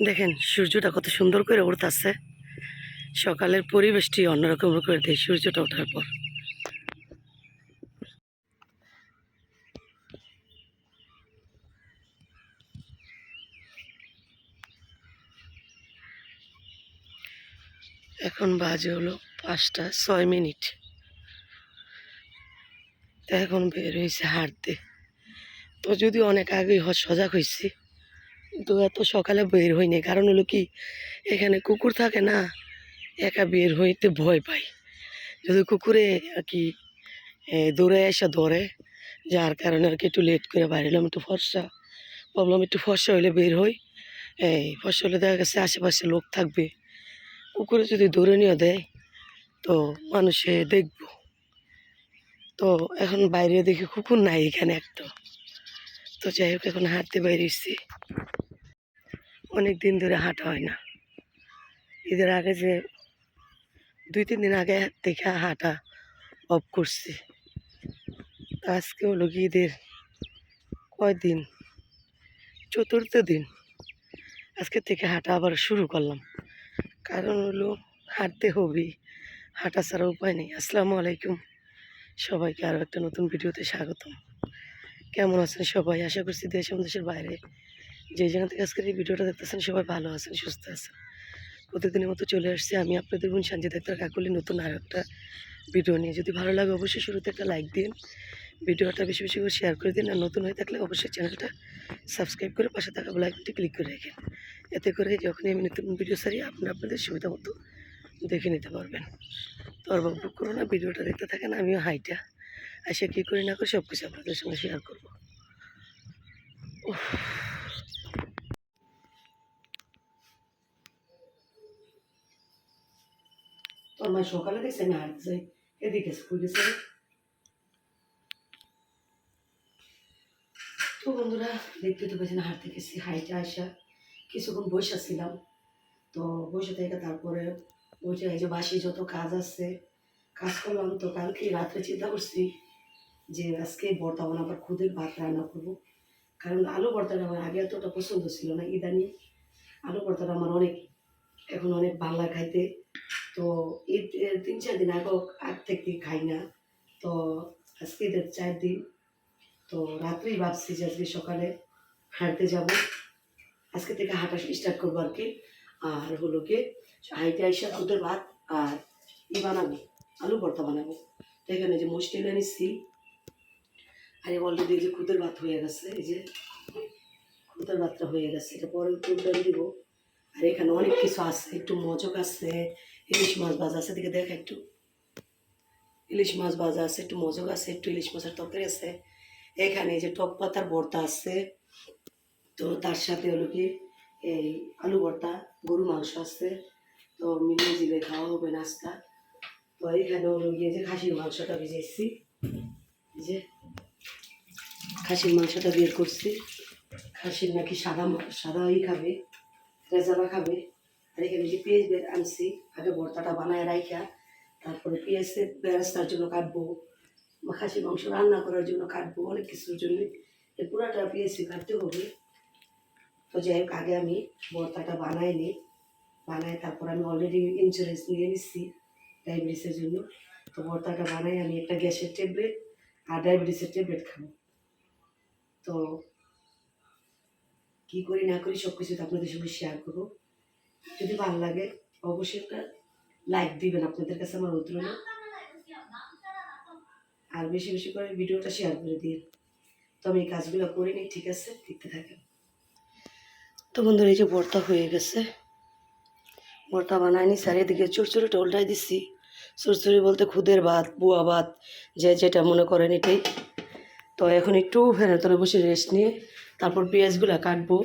দেখেন, সূর্যটা কত সুন্দর করে উঠতেছে সকালের পরিবেশটি অন্যরকম করে দেয় সূর্যটা ওঠার পর। এখন বাজে হলো পাঁচটা ছয় মিনিট। তো এখন বের হয়েছে হাঁটতে। তো যদি অনেক আগেই সজাগ হয়েছি কিন্তু এত সকালে বের হইনি। কারণ হলো কি, এখানে কুকুর থাকে না, একা বের হইতে ভয় পাই। যদি কুকুরে আর কি দৌড়ে এসে ধরে, যার কারণে আর কি একটু লেট করে বাইরে হলাম একটু ফর্সা। ভাবলাম একটু ফর্সা হইলে বের হই। এই, ফর্সা হলে দেখা গেছে আশেপাশে লোক থাকবে। কুকুরে যদি দৌড়ে নিয়ে দেয়, তো মানুষে দেখব। তো এখন বাইরে দেখি কুকুর নাই এখানে একটা। তো যাই হোক, এখন হাঁটতে বাইরে এসছি অনেক দিন ধরে হাঁটা হয় না। ঈদের আগে যে দুই, তিন দিন আগে থেকে হাঁটা অফ করছি। আজকে হলো কি ঈদের কয়দিন? চতুর্থ দিন। আজকে থেকে হাঁটা আবার শুরু করলাম। কারণ হলো হাঁটতে হবে। হাঁটা ছাড়া উপায় নেই। আসসালামু আলাইকুম। সবাইকে আরও একটা নতুন ভিডিওতে স্বাগতম। কেমন আছেন সবাই? আশা করছি দেশ দেশের বাইরে যে যেখান থেকে আজকের এই ভিডিওটা দেখতেছেন, সবাই ভালো আছেন, সুস্থ আছেন। প্রতিদিনের মতো চলে আসছি আমি আপনাদের বোন সঞ্জয় ডাক্তার কাকুলি, নতুন আর একটা ভিডিও নিয়ে। যদি ভালো লাগে অবশ্যই শুরুতে একটা লাইক দিন, ভিডিওটা বেশি বেশি করে শেয়ার করে দিন, আর নতুন হয়ে থাকলে অবশ্যই চ্যানেলটা সাবস্ক্রাইব করে পাশে থাকা বেলাইকনটি ক্লিক করে রাখেন। এতে করে যখনই আমি নতুন ভিডিও সারি আপনারা আপনাদের সুবিধা মতো দেখে নিতে পারবেন। তো আর বকবক করো না, ভিডিওটা দেখতে থাকেন, আমিও হাইটা। আসে কী করি না করি সব কিছু আপনাদের সঙ্গে শেয়ার করব। মা সকালে দেখছে আমি হাঁটতে যাই। এদিকে স্কুল গেছে তো বন্ধুরা, দেখতে তো পেয়েছেন হাঁটতে গেছি, হাইটে আসা। কিছুক্ষণ বসে ছিলাম। তো বসে থেকে তারপরে বসে এই যে বাসি যত কাজ আছে কাজ করলাম তো কালকে রাত্রে চিন্তা করছি যে আজকে ভর্তা আবার খুদের ভাত রান্না করব। কারণ আলু ভর্তাটা আমার আগে এতটা পছন্দ ছিল না, ইদানি আলু ভর্তাটা আমার অনেক, এখন অনেক ভালো খাইতে তো ঈদ তিন চার দিন আগে আগ থেকে খাই না। তো আজকে ঈদের চার দিন। তো রাত্রেই ভাবছি যে আজকে সকালে হাঁটতে যাব। আজকে থেকে হাঁটা স্টার্ট করব আর কি। আর হলো কি হাইটে আইসা খুদের ভাত আর ই বানাবো, আলু ভর্তা বানাবো। তো এখানে যে এনে নিচ্ছি। আর অলরেডি যে খুদের ভাত হয়ে গেছে, এই যে খুদের ভাতটা হয়ে গেছে। এটা পরে দিব। আর এখানে অনেক কিছু আছে, একটু মজক আছে ইলিশ মাছ ভাজা আছে দিকে দেখ একটু। ইলিশ মাছ ভাজা আছে, একটু মজক আছে, একটু ইলিশ মাছের তরকারি আছে। এখানে যে টক পাতার ভর্তা আছে। তো তার সাথে হলো কি, এই আলু ভর্তা, গরু মাংস আছে। তো মিলিয়ে জিলে খাওয়া হবে নাস্তা। তো এখানে হলো গিয়ে যে খাসির মাংসটা ভিজেছি। যে খাসির মাংসটা বের করছি। খাসির নাকি সাদা সাদাই খাবে রেজাবা খাবে। আর এখানে যে পেঁয়াজ বের আনছি, আগে ভর্তাটা বানায় রাইখা, তারপরে পেঁয়াজের বেরাস্তার জন্য কাটবো বা খাসির মাংস রান্না করার জন্য কাটবো, অনেক কিছুর জন্য। এই পুরাটা পেঁয়াজ কাটতে হবে। তো যাই হোক, আগে আমি ভর্তাটা বানাই নিই বানাই তারপর আমি অলরেডি ইন্স্যুরেন্স নিয়ে নিচ্ছি ডায়াবেটিসের জন্য। তো ভর্তাটা বানাই আমি একটা গ্যাসের ট্যাবলেট আর ডায়াবেটিসের ট্যাবলেট খাব। তো কি করি না করি সব কিছু আপনাদের সঙ্গে শেয়ার করব। যদি ভালো লাগে, অবশ্যই একটা লাইক দিবেন আপনাদের কাছে আমার অনুরোধ। আর বেশি বেশি করে ভিডিওটা শেয়ার করে দিন। তো আমি এই কাজগুলো করে নিই, ঠিক আছে? দেখতে থাকেন। তো বন্ধুরা, এই যে ভর্তা হয়ে গেছে। ভর্তা বানায়নি স্যার এদিকে চুরচুরি টোলটাই দিচ্ছি চুরচুরি বলতে খুদের ভাত, বুয়া ভাত, যে যেটা মনে করেন এটাই। তো এখন একটু ফেরার তলে বসে রেস্ট নিয়ে তারপর পেঁয়াজগুলো কাটবো।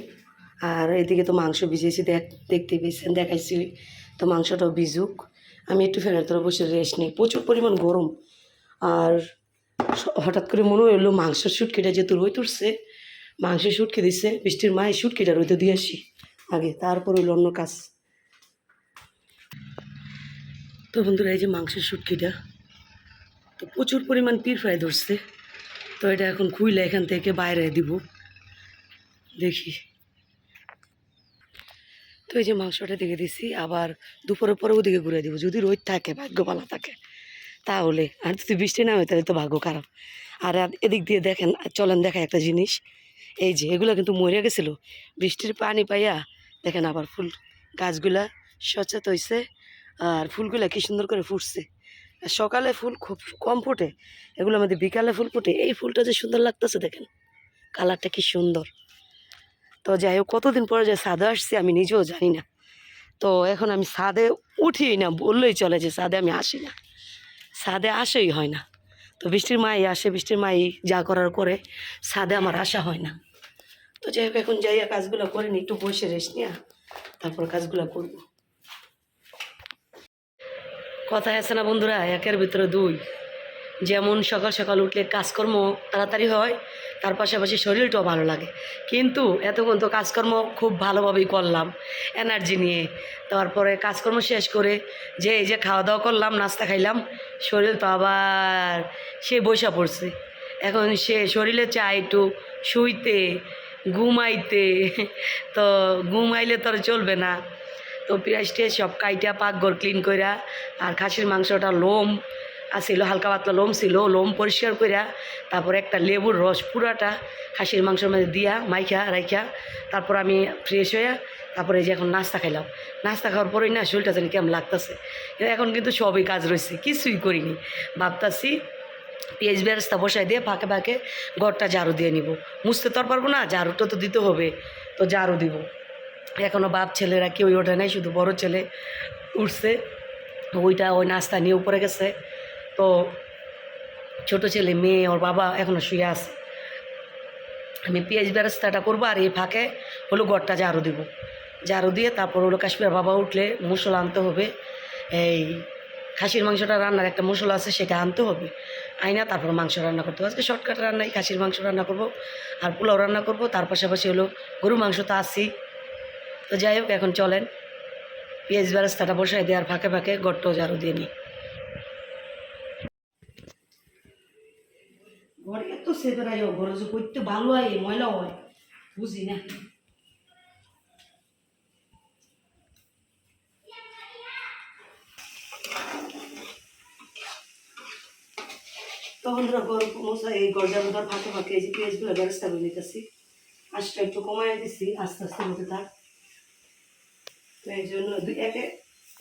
আর এদিকে তো মাংস ভিজেছি, দেখ, দেখতে পেয়েছেন, দেখাইছি। তো মাংসটাও ভিজুক। আমি একটু ফ্যানের তলে বসে রেস্ট নিই, প্রচুর পরিমাণ গরম। আর হঠাৎ করে মনে হলো মাংসের শুটকিটা যেহেতু রই তুলছে। মাংসের শুটকি দিচ্ছে বৃষ্টির মায়ের শুটকিটা রইতে দিয়ে আসি। আগে, তারপর হইল অন্য কাজ। তো বন্ধুরা, এই যে মাংসের শুটকিটা, তো প্রচুর পরিমাণ পির ফ্রাই ধরছে। তো এটা এখন খুইলে এখান থেকে বাইরে দিব। দেখি। তো এই যে মাংসটা দিকে দিছি, আবার দুপুরের পরে ওদিকে ঘুরে দিব। যদি রোদ থাকে ভাগ্য ভালো থাকে, তাহলে। আর যদি বৃষ্টি না হয়, তাহলে তো ভাগ্য খারাপ। আর এদিক দিয়ে দেখেন চলেন দেখা একটা জিনিস। এই যে, এগুলো কিন্তু মরে গেছিল। বৃষ্টির পানি পাইয়া দেখেন আবার ফুল গাছগুলা সচেত হয়েছে আর ফুলগুলা কি সুন্দর করে ফুটছে। সকালে ফুল খুব কম ফোটে, এগুলো আমাদের বিকালে ফুল ফোটে। এই ফুলটা যে সুন্দর লাগতেছে দেখেন, কালারটা কি সুন্দর। তো যাই হোক, কতদিন পরে যে সাদে আসছি আমি নিজেও জানি না। তো এখন আমি সাদে উঠি না, বললেই চলে যে সাদে আমি আসি না। সাদে আসেই হয় না। তো বৃষ্টির মাই আসে, বৃষ্টির মাই যা করার করে, সাদে আমার আসা হয় না। তো যাই হোক, এখন যাইয়া কাজগুলো করে নি, একটু বসে রেস্ট নিয়ে, তারপর কাজগুলো করব। কথায় আছে না বন্ধুরা, একের ভিতরে দুই। যেমন সকাল সকাল উঠলে কাজকর্ম তাড়াতাড়ি হয়, তার পাশাপাশি শরীরটাও ভালো লাগে। কিন্তু এতক্ষণ তো কাজকর্ম খুব ভালোভাবেই করলাম এনার্জি নিয়ে। তারপরে কাজকর্ম শেষ করে যে এই যে খাওয়া দাওয়া করলাম, নাস্তা খাইলাম, শরীর তো আবার সে বৈশা পড়ছে। এখন সে শরীরে চায় একটু শুইতে, ঘুমাইতে, তো ঘুমাইলে তো চলবে না। তো পেঁয়াজটে সব কাইটা পাকঘর ক্লিন কইরা আর খাসির মাংসটা লোম আসিল হালকা পাতলা লোম ছিল, লোম পরিষ্কার করিয়া তারপরে একটা লেবুর রস পুরাটা খাসির মাংসের মধ্যে দিয়া, মাইখা, রাইখা, তারপর আমি ফ্রেশ হইয়া তারপরে যে এখন নাস্তা খাইলাম। নাস্তা খাওয়ার পরেই না শরীরটা জানি কেমন লাগতেছে। এখন কিন্তু সবই কাজ রয়েছে কিছুই করিনি। ভাবতাছি পেঁয়াজ বেরেস্তা বসাই দিয়ে ফাঁকে ফাঁকে ঘরটা ঝাড়ু দিয়ে নিব। মুছতে তো আর পারব না, ঝাড়ুটা তো দিতে হবে, তো ঝাড়ু দিব। এখনও বাপ ছেলেরা কেউই ওঠে নাই, শুধু বড় ছেলে উঠছে, ওইটা ওই নাস্তা নিয়ে উপরে গেছে। তো ছোট ছেলে, মেয়ে, ওর বাবা এখনও শুয়ে আছে। আমি পেঁয়াজ বেরেস্তাটা করব আর এই ফাঁকে হলো গড়টা ঝাড়ু দেবো। ঝাড়ু দিয়ে তারপর হলো কাশ্মীর বাবা উঠলে মশলা আনতে হবে। এই খাসির মাংসটা রান্নার একটা মশলা আছে, সেটা আনতে হবে। আইনা তারপর মাংস রান্না করতে হবে। আজকে শর্টকাট রান্নাই খাসির মাংস রান্না করব আর পোলাও রান্না করব। তার পাশাপাশি হলো গরু মাংস তো আসি তো যাই হোক, এখন চলেন। পেঁয়াজ বেরেস্তাটা বসাই দেওয়ার ফাঁকে ফাঁকে গড়টাও ঝাড়ু দিয়ে নিই। ঘরে এত সেবে রাই ঘরে যে করতে ভালো হয় ময়লা হয়। বুঝি না? তখন গল্প মশা এই গরজা মতার ফাঁকে ফাঁকে এই যে পেঁয়াজগুলো ব্যবস্থা করে নিতেছি। আঁচটা একটু কমাই দিছি, আস্তে আস্তে হতে থাক তো এই জন্য দুই একে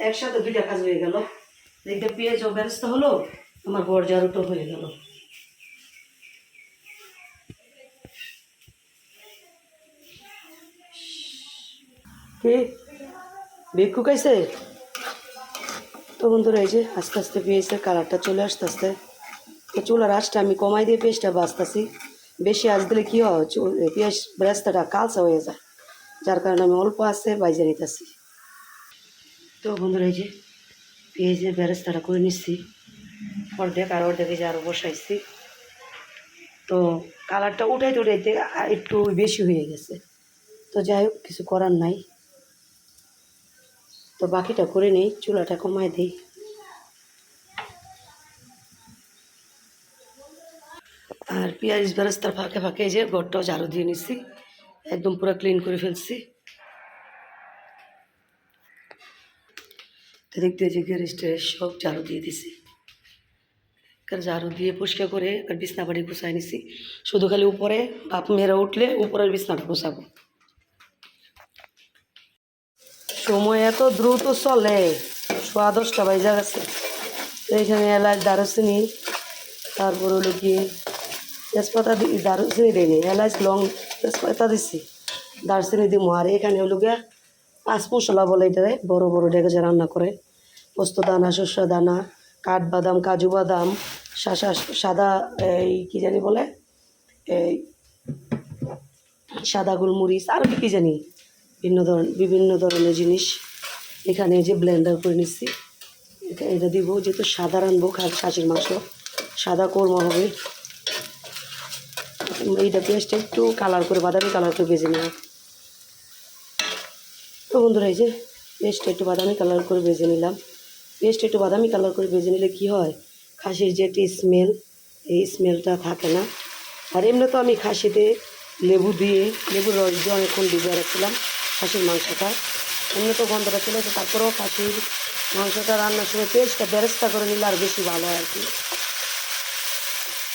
একসাথে দুইটা কাজ হয়ে গেল। দেখতে পেঁয়াজও ব্যবস্থা হলো, আমার গরজারুটো হয়ে গেল। কে? ভিক্ষু খাইছে তো বন্ধুরা, এই যে আস্তে আস্তে পেঁয়াজের কালারটা চলে আসতে আস্তে, তো চুলার আঁচটা আমি কমাই দিয়ে পেঁয়াজটা বাঁচতেছি বেশি আঁচ দিলে কী হয়? পেঁয়াজ ব্রাস্তাটা কালচা হয়ে যায়, যার কারণে আমি অল্প আছে বাইজে নিতেছি। তো বন্ধুরা, এই যে পেঁয়াজের ব্যারেস্তাটা করে নিচ্ছি। অর্ধেক আর অর্ধেক এই যে আরও বসাইছি। তো কালারটা উঠাইতে উঠাইতে একটু বেশি হয়ে গেছে। তো যাই হোক, কিছু করার নাই। তো বাকিটা করে নেই, চুলাটা কমায় দিই। আর পেঁয়াজ বেরেস্তার ফাঁকে ফাঁকে যে ঘরটাও ঝাড়ু দিয়ে নিচ্ছি একদম পুরো ক্লিন করে ফেলছি। দেখতে যে গ্যারেজ ট্যারেজ সব ঝাড়ু দিয়ে দিছি। ঝাড়ু দিয়ে পরিষ্কার করে আর বিছনা বাড়ি গুছাই নিছি। শুধু খালি উপরে বাপ মেয়েরা উঠলে উপরের বিছনাটা গুছাবো। সময় এত দ্রুত চলে। সোয়া দশটা বাজা গেছে। তো এখানে এলাচ, দারুচিনি, তারপর হলো কি তেজপাতা দি, দারুচিনি দিইনি, এলাচ, লং তেজপাতা দিছি। দারচিনি দিব আর এখানে হলো গিয়া পাঁচ মশলা বলে এটারে, বড় বড় ডেকেছে রান্না করে। পোস্ত দানা শস্য দানা কাঠবাদাম কাজু বাদাম, শাসা, সাদা এই কী জানি বলে? এই সাদা গোলমরিচ আরও কি জানি? ভিন্ন ধরন, বিভিন্ন ধরনের জিনিস। এখানে যে ব্লেন্ডার করে নিচ্ছি। এটা- এটা দিব যেহেতু সাদা রানবো খাসির মাংস। সাদা কোরমা হবে। এইটা পেঁয়াজটা একটু কালার করে বাদামি কালার করে ভেজে নেব। তো বন্ধুরা, এই যে পেস্টটা একটু বাদামি কালার করে ভেজে নিলাম। পেস্ট একটু বাদামি কালার করে ভেজে নিলে কি হয়? খাসির যে একটি স্মেল এই স্মেলটা থাকে না। আর এমনি তো আমি খাসিতে লেবু দিয়ে, লেবুর রস দিয়ে অনেকক্ষণ ডুবে রাখছিলাম খাসির মাংসটা। এমনি তো গন্ধটা চলে আসে তারপরেও খাসির মাংসটা রান্নার সময় পেস্টটা বেরেস্তা করে নিলে আর বেশি ভালো হয় আর কি।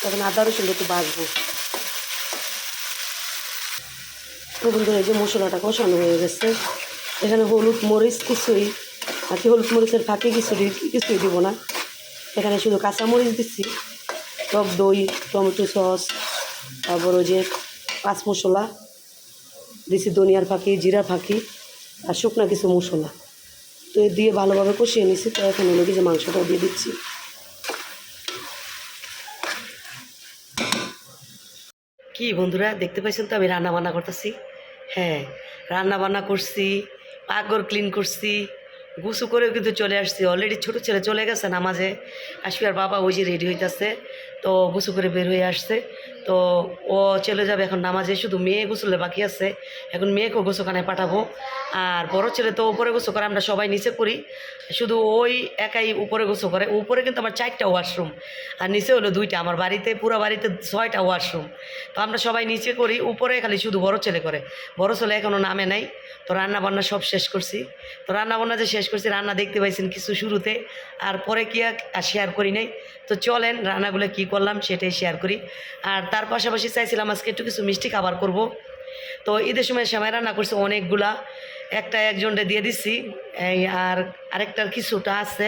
তখন আদা রসুন একটু বাঁচবো তো বন্ধুরা, এই যে মশলাটা কষানো হয়ে গেছে। এখানে হলুদ মরিচ কিছুই আর কি হলুদ মরিচের ফাঁকে কিছু কিছুই দিব না। এখানে শুধু কাঁচা মরিচ দিচ্ছি, টক দই, টমেটো সস, তারপর ওই যে পাঁচ মশলা দিচ্ছি ধনিয়ার ফাঁকি জিরা ফাঁকি। আর শুকনা কিছু মশলা। তো দিয়ে ভালোভাবে কষিয়ে নিছি, তো এখন আমি কিছু মাংসটাও মাংসটা দিয়ে দিচ্ছি। কি বন্ধুরা, দেখতে পাইছেন তো আমি রান্না বান্না করতেছি? হ্যাঁ রান্না বান্না করছি, পাকঘর ক্লিন করছি। গুছু করেও কিন্তু চলে আসছি। অলরেডি ছোটো ছেলে চলে গেছে নামাজে। আসবিয়ার বাবা ওই যে রেডি হইতাছে। তো গুসু করে বের হয়ে আসছে। তো ও চলে যাবে এখন নামাজে। শুধু মেয়ে গোসলে বাকি আছে। এখন মেয়েকেও গোসুখানায় পাঠাবো। আর বড় ছেলে তো উপরে গোসু করে, আমরা সবাই নিচে করি। শুধু ওই একাই উপরে গোসু করে। উপরে কিন্তু আমার চারটা ওয়াশরুম আর নিচে হলো দুইটা। আমার বাড়িতে, পুরো বাড়িতে ছয়টা ওয়াশরুম তো আমরা সবাই নিচে করি। উপরে খালি শুধু বড় ছেলে করে। বড় ছেলে এখনও নামে নাই। তো রান্না বান্না সব শেষ করছি। তো রান্না বান্না যে শেষ করছি, রান্না দেখতে পাইছেন কিছু শুরুতে, আর পরে কি আর শেয়ার করি নাই। তো চলেন, রান্নাগুলো কি করলাম সেটাই শেয়ার করি। আর তার পাশাপাশি চাইছিলাম আজকে একটু কিছু মিষ্টি খাবার করব। তো ঈদের সময় সেমাই রান্না করছি অনেকগুলা। একটা একজনটা দিয়ে দিচ্ছি আর আরেকটার কিছুটা আছে।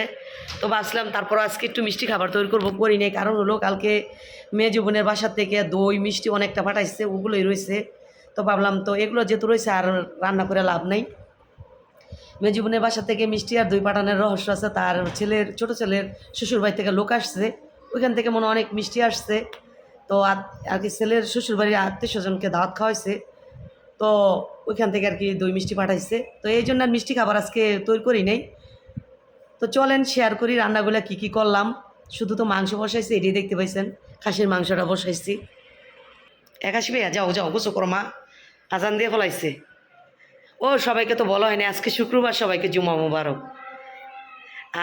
তো ভাবছিলাম তারপর আজকে একটু মিষ্টি খাবার তৈরি করব, করি নাই। কারণ হলো কালকে মেয়ে জীবনের বাসার থেকে দই, মিষ্টি অনেকটা পাঠাইছে, ওগুলোই রয়েছে। তো ভাবলাম তো এগুলো যেহেতু রয়েছে, আর রান্না করে লাভ নাই। মেয়ে জীবনের বাসা থেকে মিষ্টি আর দই পাঠানোর রহস্য আছে। তার ছেলের, ছোট ছেলের শ্বশুর বাড়ি থেকে লোক আসছে। ওইখান থেকে মনে অনেক মিষ্টি আসছে। তো আর কি ছেলের শ্বশুর বাড়ির আত্মীয় স্বজনকে দাওয়াত খাওয়াইছে। তো ওইখান থেকে আর কি দই মিষ্টি পাঠাইছে। তো এই জন্য আর মিষ্টি খাবার আজকে তৈরি করি নাই। তো চলেন শেয়ার করি রান্নাগুলো কি কি করলাম। শুধু তো মাংস বসাইছি, এটাই দেখতে পাইছেন। খাসির মাংসটা বসাইছি। একাশি ভাইয়া যাও যাও গোসো করো মা। আজান দিয়ে ফলাইছে। ও, সবাইকে তো বলা হয়নি। আজকে শুক্রবার সবাইকে জুমা মোবারক।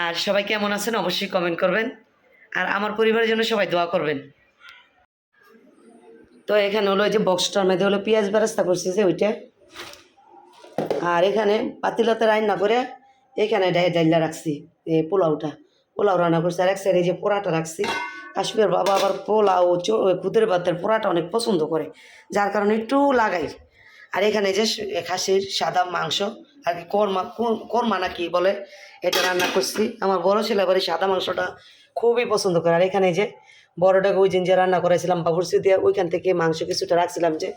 আর সবাই কেমন আছেন অবশ্যই কমেন্ট করবেন। আর আমার পরিবারের জন্য সবাই দোয়া করবেন। তো এখানে হলো এই যে বক্সটার মধ্যে হলো পেঁয়াজ বেরাস্তা করছি যে ওইটা। আর এখানে পাতিলাতে রান্না করে এখানে ডাই ডাইলা রাখছি, এই পোলাওটা। পোলাও রান্না করছি। আর এক সাইডে এই যে পোড়াটা রাখছি, কাশ্মীর বাবা আবার পোলাও খুদের ভাতের পোড়াটা অনেক পছন্দ করে। যার কারণে একটু লাগাই। আর এখানে যে খাসির সাদা মাংস আর কি কর্মা, কোর- কর্মা না কি বলে, এটা রান্না করছি। আমার বড় ছেলে আবার সাদা মাংসটা খুবই পছন্দ করে। আর এখানে যে বড়টাকে ওই দিন যে রান্না করেছিলাম বাবুরসি দিয়ে ওইখান থেকে মাংস কিছুটা রাখছিলাম যে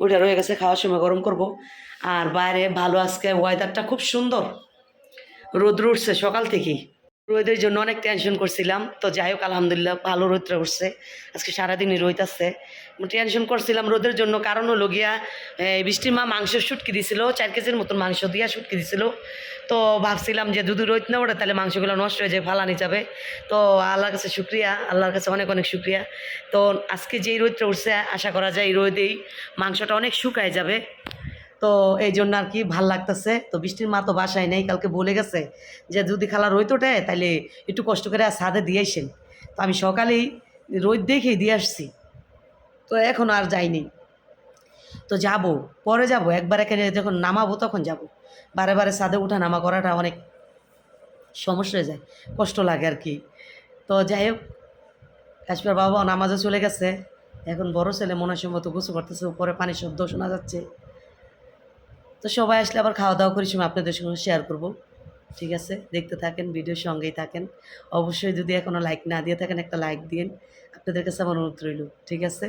ওইটা রয়ে গেছে, খাওয়ার সময় গরম করব। আর বাইরে ভালো আজকে ওয়েদারটা খুব সুন্দর। রোদ্র উঠছে সকাল থেকেই। রোদের জন্য অনেক টেনশন করছিলাম। তো যাই হোক, আলহামদুলিল্লাহ ভালো রোদটা উঠছে। আজকে সারাদিনই রোদ আসছে টেনশন করছিলাম রোদের জন্য। কারণ হলো গিয়া বৃষ্টির মা মাংস শুটকি দিছিল, চার কেজির মতন মাংস দিয়া শুটকি দিছিল। তো ভাবছিলাম যে দুধু রোদ না ওঠে তাহলে মাংসগুলো নষ্ট হয়ে যায়, ফালানি যাবে। তো আল্লাহর কাছে শুক্রিয়া, আল্লাহর কাছে অনেক অনেক শুক্রিয়া। তো আজকে যেই রোদটা উঠছে, আশা করা যায় এই রোদেই মাংসটা অনেক শুকায় যাবে। তো এই জন্য আর কি ভালো লাগতেছে। তো বৃষ্টির মা তো বাসায় নেই, কালকে বলে গেছে যে যদি খালা ওঠে তাহলে একটু কষ্ট করে ছাদে দিয়ে আসেন। তো আমি সকালেই রোদ দেখেই দিয়ে আসছি। তো এখন আর যাইনি। তো যাব, পরে যাব, একবার এখানে যখন নামাবো তখন যাব। বারে বারে ছাদে উঠা নামা করাটা অনেক সমস্যা হয়ে যায়, কষ্ট লাগে আর কি। তো যাই হোক কাশ্মীর বাবা নামাজে চলে গেছে। এখন বড় ছেলে মনে হয় মতো গোসু করতেছে, উপরে পানির শব্দ শোনা যাচ্ছে। তো সবাই আসলে আবার খাওয়া দাওয়া করি সময় আপনাদের সঙ্গে শেয়ার করব। ঠিক আছে? দেখতে থাকেন ভিডিওর সঙ্গেই থাকেন। অবশ্যই যদি এখনও লাইক না দিয়ে থাকেন, একটা লাইক দিন আপনাদের কাছে আমার অনুরোধ রইল। ঠিক আছে?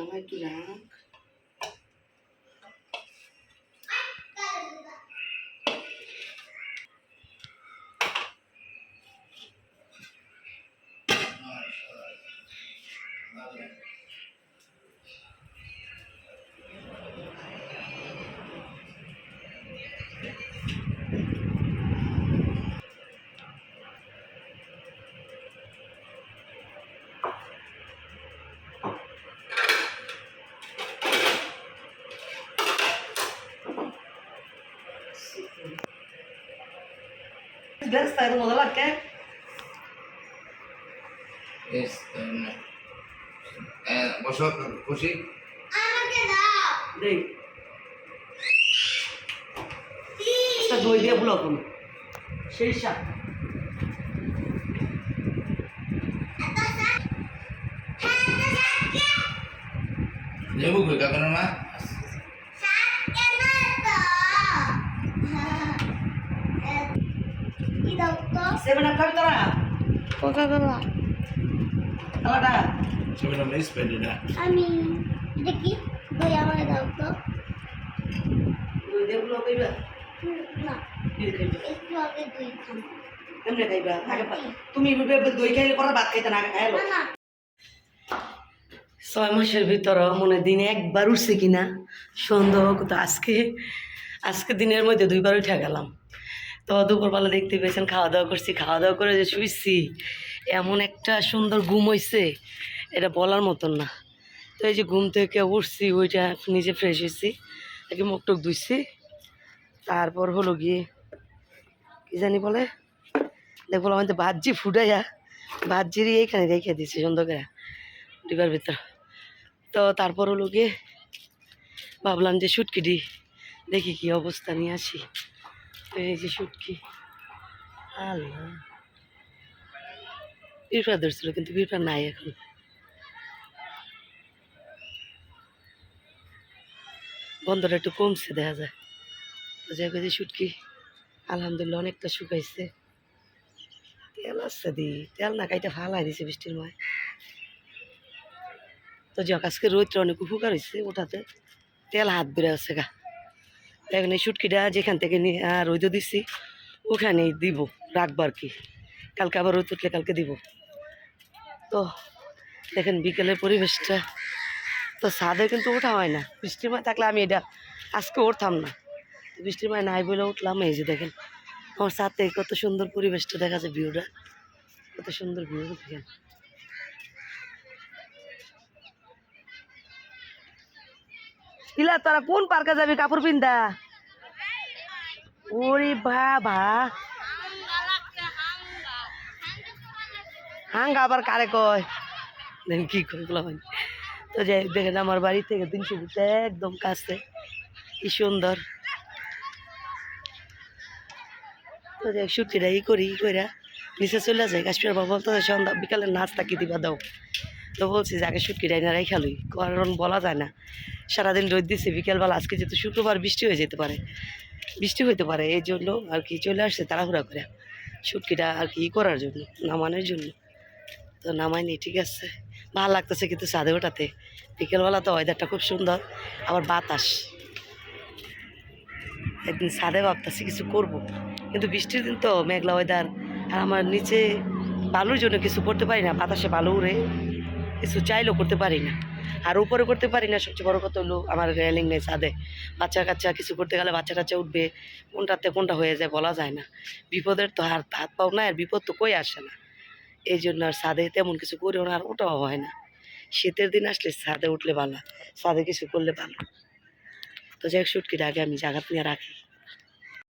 আমার একটু রাখ Este, eh, vosotros, খুশি দেই দই দিয়ে ব্লক করুন সেই শাক লেবু কই মা সেভেন আপ খাবি তোরা? কোকা-কোলা খালাটা? সেভেন আপ মিস পেডি না আমি দেখি দই আমার দাও তো। দই দিয়ে ব্লক কইবা না। কি খাইবা। একটু আগে দই খাব কেমনে খাইবা? আগে পা- তুমি দই খাইলে পরে ভাত খাইতে না আগে খাইলো? না না। ছয় মাসের ভিতর মনে দিনে একবার উঠছে কিনা? সন্দেহ তো আজকে আজকে দিনের মধ্যে দুইবার উঠে গেলাম। তো দুপুরবেলা দেখতে পেয়েছেন খাওয়া দাওয়া করছি খাওয়া দাওয়া করে যে শুইছি, এমন একটা সুন্দর ঘুম হয়েছে এটা বলার মতন না। তো এই যে ঘুম থেকে উঠছি ওইটা নিজে ফ্রেশ হয়েছি আগে মুখ টুক ধুইছি, তারপর হলো গিয়ে, কি জানি বলে, দেখব আমাদের ভাজি ফুটাইয়া ভাজিরই এইখানে রেখে দিছি সুন্দর করে, ডিবার ভিতর। তো তারপর হলো গিয়ে, ভাবলাম যে শুটকিটি, দেখি কি অবস্থা নিয়ে আসি। এই যে শুটকি আল্লাহ বিরফা ধরছিল কিন্তু বিরফা নাই এখন গন্ধটা একটু কমছে দেখা যায় তো যাই হোক এই যে শুটকি আলহামদুলিল্লাহ অনেকটা শুকাইছে তেল আসছে দি তেল না কাইটা ফালাই দিছে বৃষ্টির ময় তো যাক আজকে রোদটা অনেক উপকার হয়েছে ওটাতে তেল হাত বেড়ে আছে গা এখন এই শুটকিটা যেখান থেকে নিয়ে রোদও দিছি, ওখানেই দিব রাখব আর কি। কালকে আবার রোদ উঠলে কালকে দিব। তো, দেখেন বিকেলের পরিবেশটা। তো ছাদে কিন্তু ওঠা হয় না। বৃষ্টির মায় থাকলে আমি এটা আজকে উঠতাম না। বৃষ্টির মায় নাই বলে উঠলাম, এই যে দেখেন। আমার ছাদ থেকে কত সুন্দর পরিবেশটা দেখা যায় ভিউটা। কত সুন্দর ভিউ, দেখেন। ইলা তোরা কোন পার্কে যাবি কাপড় পিন্দা ওরে বাবা। হাঙ্গা আবার কারে কয়? কি করে বলা তো যাই দেখেন আমার বাড়ি থেকে তিনশো ফুট একদম কাছে। কি সুন্দর। তো যাই ছুটিটা ই করি, ই কইরা নিচে চলে যায় কাশ্মীর বাবা বলতো সন্ধ্যা বিকালে নাস্তা কি দিবা দাও? তো বলছি যে আগে শুটকিটাই না রেখা লই, কারণ বলা যায় না। সারাদিন রোদ দিচ্ছে বিকেলবেলা আজকে যেহেতু শুক্রবার বৃষ্টি হয়ে যেতে পারে। বৃষ্টি হইতে পারে, এই জন্য আর কি চলে আসছে তাড়াহুড়া করে শুটকিটা আর কি করার জন্য, নামানোর জন্য। তো নামাইনি ঠিক আছে। ভালো লাগতেছে কিন্তু ছাদে ওঠাতে। বিকেলবেলা তো ওয়েদারটা খুব সুন্দর, আবার বাতাস। একদিন ছাদে ভাবতেছি কিছু করব, কিন্তু বৃষ্টির দিন তো মেঘলা ওয়েদার আর আমার নিচে বালুর জন্য কিছু করতে পারি না, বাতাসে বালু উড়ে। কিছু চাইলেও করতে পারি না। আর উপরে করতে পারি না, সবচেয়ে বড় কথা হলো আমার রেলিং নেই ছাদে। বাচ্চা কাচ্চা কিছু করতে গেলে বাচ্চা কাচ্চা উঠবে, কোনটাতে কোনটা হয়ে যায় বলা যায় না। বিপদের তো হাত হাত পাও না আর বিপদ তো কই আসে না। এই জন্য আর ছাদে তেমন কিছু করেও না, আর ওটাও হয় না। শীতের দিন আসলে ছাদে উঠলে ভালো, ছাদে কিছু করলে ভালো। তো যাই হোক, শুটকিটা আগে আমি জায়গা নিয়ে রাখি।